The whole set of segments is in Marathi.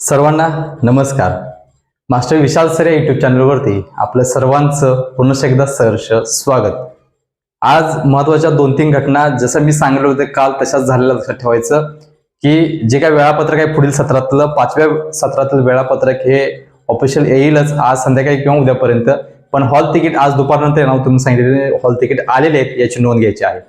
सर्वांना नमस्कार. मास्टर विशाल सर या युट्यूब चॅनलवरती आपल्या सर्वांचं पुन्हा एकदा सहर्ष स्वागत. आज महत्त्वाच्या दोन तीन घटना जसं मी सांगितलं होतं काल तशाच झालेल्या लक्षात ठेवायचं की जे काय वेळापत्रक आहे पुढील सत्रातलं पाचव्या सत्रातलं वेळापत्रक हे ऑफिशियल येईलच आज संध्याकाळी किंवा उद्यापर्यंत पण हॉल तिकीट आज दुपारनंतर येणार तुम्ही सांगितले हॉल तिकीट आलेले आहेत याची नोंद घ्यायची आहे.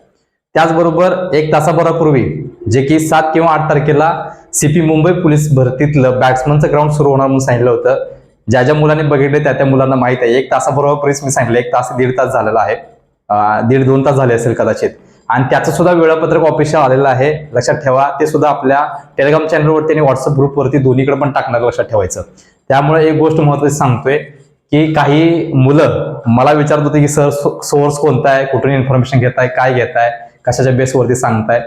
त्याचबरोबर एक तासाभरापूर्वी जे की सात किंवा आठ तारखेला सीपी मुंबई पोलीस भरतीतलं बॅट्समनचं ग्राउंड सुरू होणार म्हणून सांगितलं होतं. ज्या ज्या मुलांनी बघितले त्या त्या मुलांना माहीत आहे. एक तासाबरोबर प्रेस मी सांगितलं एक तास दीड तास झालेला आहे. दीड दोन तास झाले असेल कदाचित. आणि त्याचं सुद्धा वेळापत्रक ऑफिशियल आलेलं आहे. लक्षात ठेवा ते सुद्धा आपल्या टेलिग्राम चॅनलवरती आणि व्हॉट्सअप ग्रुपवरती दोन्हीकडे पण टाकणार लक्षात ठेवायचं. त्यामुळे एक गोष्ट महत्वाची सांगतोय की काही मुलं मला विचारत होते की सर सोर्स कोणता आहे? कुठून इन्फॉर्मेशन घेताय? काय घेताय? कशाच्या बेसवरती सांगताय?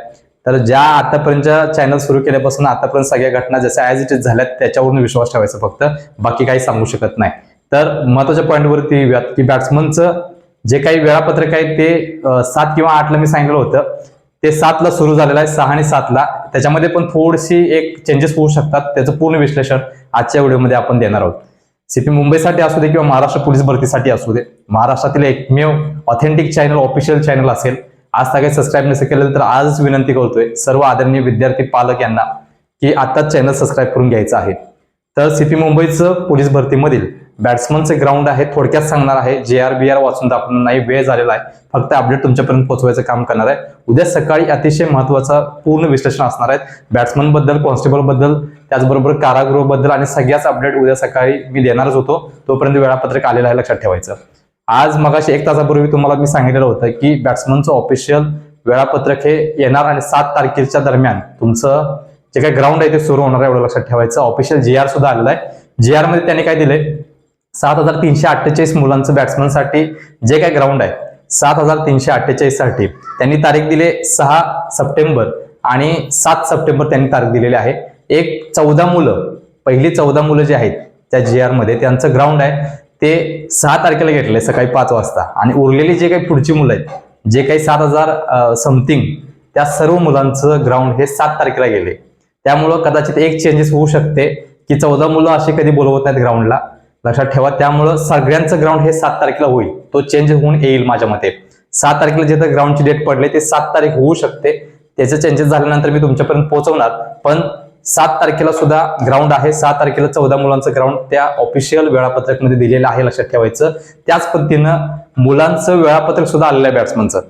तर ज्या आतापर्यंत चॅनल सुरू केल्यापासून आतापर्यंत सगळ्या घटना जशा ॲज इट इज झाल्यात त्याच्यावरून विश्वास ठेवायचा फक्त. बाकी काही सांगू शकत नाही. तर महत्त्वाच्या पॉईंटवरती येऊयात की बॅट्समनचं जे काही वेळापत्रक आहे ते सात किंवा आठला मी सांगितलं होतं. ते सातला सुरू झालेलं आहे सहा आणि सातला. त्याच्यामध्ये पण थोडीशी एक चेंजेस होऊ शकतात. त्याचं पूर्ण विश्लेषण आजच्या व्हिडिओमध्ये आपण देणार आहोत. सीपी मुंबईसाठी असू दे किंवा महाराष्ट्र पोलीस भरतीसाठी असू दे महाराष्ट्रातील एकमेव ऑथेंटिक चॅनल ऑफिशियल चॅनल असेल आज सगळे सबस्क्राईब नसेल केलेलं तर आजच विनंती करतोय सर्व आदरणीय विद्यार्थी पालक यांना की आताच चॅनल सबस्क्राईब करून घ्यायचं आहे. तर सीपी मुंबईचं पोलीस भरतीमधील बॅट्समनचे ग्राउंड आहे थोडक्यात सांगणार आहे जे आर बी आर वाचून दाखवून नाही वेळ झालेला आहे. फक्त अपडेट तुमच्यापर्यंत पोहोचवायचं काम करणार आहे. उद्या सकाळी अतिशय महत्त्वाचा पूर्ण विश्लेषण असणार आहे बॅट्समनबद्दल कॉन्स्टेबलबद्दल त्याचबरोबर कारागृहबद्दल आणि सगळ्याच अपडेट उद्या सकाळी मी देणारच होतो. तोपर्यंत वेळापत्रक आलेलं आहे लक्षात ठेवायचं. आज मगाशी एक तासापूर्वी तुम्हाला मी सांगितलेलं होतं की बॅट्समनचं ऑफिशियल वेळापत्रक हे येणार आणि सात तारखेच्या दरम्यान तुमचं जे काही ग्राउंड आहे ते सुरू होणार आहे एवढं लक्षात ठेवायचं. ऑफिशियल जी आर सुद्धा आलेला आहे. जी आरमध्ये त्यांनी काय दिले सात हजार तीनशे अठ्ठेचाळीस मुलांचं बॅट्समनसाठी जे काही ग्राउंड आहे सात हजार तीनशे अठ्ठेचाळीससाठी त्यांनी तारीख दिली सहा सप्टेंबर आणि सात सप्टेंबर त्यांनी तारीख दिलेली आहे. एक चौदा मुलं पहिली चौदा मुलं जे आहेत त्या जी आरमध्ये त्यांचं ग्राउंड आहे. ते सहा तारखेला घेतले सकाळी पाच वाजता. आणि उरलेली जे काही पुढची मुलं आहेत जे काही सात हजार समथिंग त्या सर्व मुलांचं ग्राउंड हे सात तारखेला गेले. त्यामुळं कदाचित एक चेंजेस होऊ शकते की चौदा मुलं असे कधी बोलवत नाहीत ग्राउंडला लक्षात ठेवा त्यामुळं सगळ्यांचं ग्राउंड हे सात तारखेला होईल. तो चेंज होऊन येईल माझ्या मते. सात तारखेला जे ग्राउंडची डेट पडले ते सात तारीख होऊ शकते. त्याचे चेंजेस झाल्यानंतर मी तुमच्यापर्यंत पोहोचवणार. पण सात तारखेला सुद्धा ग्राउंड आहे. सात तारखेला चौदा मुलांचं ग्राउंड त्या ऑफिशियल वेळापत्रकमध्ये दिलेलं आहे लक्षात ठेवायचं. त्याच पद्धतीनं मुलांचं वेळापत्रक सुद्धा आलेलं आहे बॅट्समनचं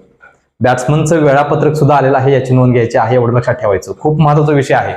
बॅट्समनचं वेळापत्रक सुद्धा आलेलं आहे याची नोंद घ्यायची आहे एवढं लक्षात ठेवायचं. खूप महत्त्वाचा विषय आहे.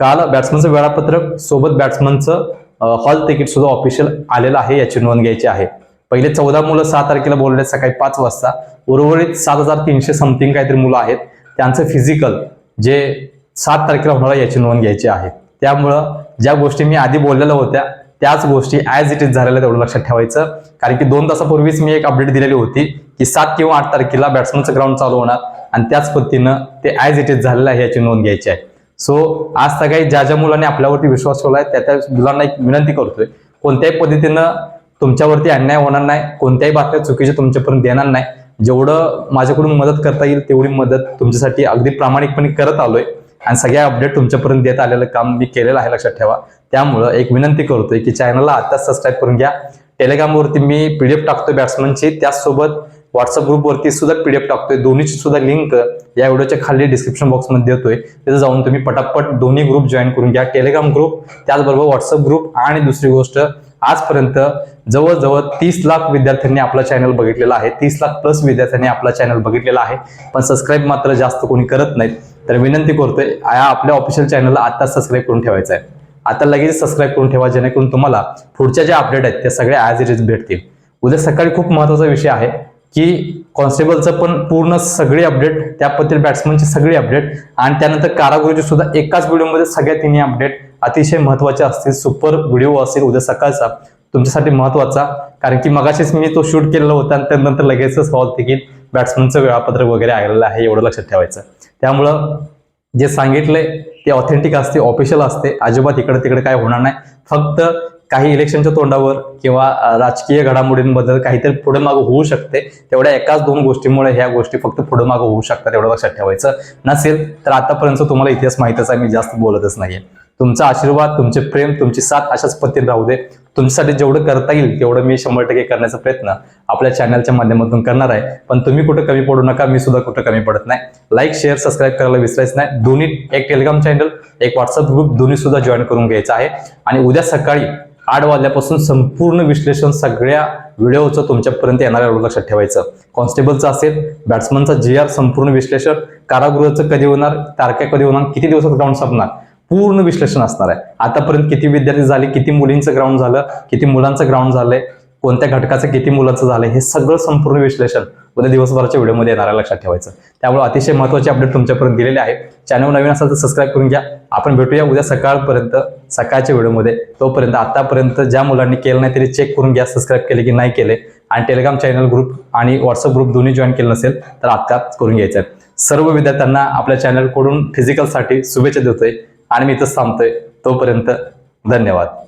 काल बॅट्समनचं वेळापत्रक सोबत बॅट्समनचं हॉल तिकीट सुद्धा ऑफिशियल आलेलं आहे याची नोंद घ्यायची आहे. पहिले चौदा मुलं सहा तारखेला बोलले सकाळी पाच वाजता. उर्वरित सात हजार तीनशे समथिंग काहीतरी मुलं आहेत. त्यांचं फिजिकल जे सात तारखेला होणार आहे याची नोंद घ्यायची आहे. त्यामुळं ज्या गोष्टी मी आधी बोललेल्या होत्या त्याच गोष्टी ॲज इट इज झालेल्या तेवढं लक्षात ठेवायचं. कारण की दोन तासापूर्वीच मी एक अपडेट दिलेली होती की सात किंवा आठ तारखेला बॅट्समनचं ग्राउंड चालू होणार आणि त्याच पद्धतीनं ते ॲज इट इज झालेलं आहे याची नोंद घ्यायची आहे. सो आज सगळ्या ज्या ज्या मुलांनी आपल्यावरती विश्वास ठेवला आहे त्या त्या मुलांना एक विनंती करतोय कोणत्याही पद्धतीनं तुमच्यावरती अन्याय होणार नाही कोणत्याही बातम्या चुकीच्या तुमच्यापर्यंत देणार नाही. जेवढं माझ्याकडून मदत करता येईल तेवढी मदत तुमच्यासाठी अगदी प्रामाणिकपणे करत आलोय. आणि सगळ्या अपडेट तुमच्यापर्यंत देत आलेलं काम मी केलेलं आहे लक्षात ठेवा. त्यामुळं एक विनंती करतोय की चॅनलला आताच सबस्क्राईब करून घ्या. टेलिग्रामवरती मी पीडीएफ टाकतोय बॅट्समनची त्याचसोबत व्हॉट्सअप ग्रुपवरती सुद्धा पीडीएफ टाकतोय. दोन्हीची सुद्धा लिंक या व्हिडिओच्या खाली डिस्क्रिप्शन बॉक्समध्ये देतोय. तिथे जाऊन तुम्ही पटापट दोन्ही ग्रुप जॉईन करून घ्या. टेलिग्राम ग्रुप त्याचबरोबर व्हॉट्सअप ग्रुप आणि दुसरी गोष्ट आजपर्यंत जवळजवळ तीस लाख विद्यार्थ्यांनी आपला चॅनल बघितलेला आहे. तीस लाख प्लस विद्यार्थ्यांनी आपला चॅनल बघितलेला आहे. पण सबस्क्राईब मात्र जास्त कोणी करत नाहीत. तर विनंती करतोय या आपल्या ऑफिशियल चॅनलला आता सबस्क्राईब करून ठेवायचं आहे आता लगेच सबस्क्राईब करून ठेवा जेणेकरून तुम्हाला पुढच्या ज्या अपडेट आहेत त्या सगळ्या ॲज इट इज भेटतील. उद्या सकाळी खूप महत्त्वाचा विषय आहे की कॉन्स्टेबलचं पण पूर्ण सगळी अपडेट त्या बॅट्समनची सगळी अपडेट आणि त्यानंतर कारागृहची सुद्धा एकाच व्हिडिओमध्ये सगळ्या तिन्ही अपडेट अतिशय महत्त्वाचे असतील. सुपर व्हिडिओ असेल उद्या सकाळचा तुमच्यासाठी महत्त्वाचा. कारण की मगाशीच मी तो शूट केलेला होता आणि त्यानंतर लगेचच हॉल देखील बॅट्समनचं वेळापत्रक वगैरे आलेलं आहे एवढं लक्षात ठेवायचं. त्यामुळं जे सांगितलंय ते ऑथेंटिक असते ऑफिशियल असते. अजिबात इकडे तिकडे काय होणार नाही. फक्त काही इलेक्शनच्या तोंडावर किंवा राजकीय घडामोडींबद्दल काहीतरी पुढे मागं होऊ शकते. तेवढ्या एकाच दोन गोष्टीमुळे ह्या गोष्टी फक्त पुढे मागं होऊ शकतात एवढं लक्षात ठेवायचं नसेल तर आतापर्यंत तुम्हाला इतिहास माहितीच आहे मी जास्त बोलतच नाहीये. तुमचा आशीर्वाद तुमचे प्रेम तुमची साथ अशाच पद्धतीने राहू दे. तुमच्यासाठी जेवढं करता येईल तेवढं मी शंभर टक्के करण्याचा प्रयत्न आपल्या चॅनलच्या माध्यमातून करणार आहे. पण तुम्ही कुठं कमी पडू नका मी सुद्धा कुठं कमी पडत नाही. लाईक शेअर सबस्क्राईब करायला विसरायचं नाही. दोन्ही एक टेलिग्राम चॅनल एक व्हॉट्सअप ग्रुप दोन्ही सुद्धा जॉईन करून घ्यायचं आहे. आणि उद्या सकाळी आठ वाजल्यापासून संपूर्ण विश्लेषण सगळ्या व्हिडिओचं तुमच्यापर्यंत येणाऱ्या लक्षात ठेवायचं. कॉन्स्टेबलचं असेल बॅट्समनचा जी आर संपूर्ण विश्लेषण कारागृहाचं कधी होणार तारख्या कधी होणार किती दिवसात ग्राउंड संपणार पूर्ण विश्लेषण असणार आहे. आतापर्यंत किती विद्यार्थी झाले किती मुलींचं ग्राउंड झालं किती मुलांचं ग्राउंड झालंय कोणत्या घटकाचं किती मुलांचं झालं हे सगळं संपूर्ण विश्लेषण उद्या दिवसभराच्या व्हिडिओमध्ये येणार आहे लक्षात ठेवायचं. त्यामुळे अतिशय महत्त्वाचे अपडेट तुमच्यापर्यंत दिलेले आहे चॅनल नवीन असेल तर सबस्क्राईब करून घ्या. आपण भेटूया उद्या सकाळपर्यंत सकाळच्या व्हिडिओमध्ये. तोपर्यंत आतापर्यंत ज्या मुलांनी केलं नाही तरी चेक करून घ्या सबस्क्राईब केले की नाही केले. आणि टेलिग्राम चॅनल ग्रुप आणि व्हॉट्सअप ग्रुप दोन्ही जॉईन केलं नसेल तर आत्ताच करून घ्यायचं आहे. सर्व विद्यार्थ्यांना आपल्या चॅनलकडून फिजिकलसाठी शुभेच्छा देतोय. आणि मी इथंच थांबतोय. तोपर्यंत धन्यवाद.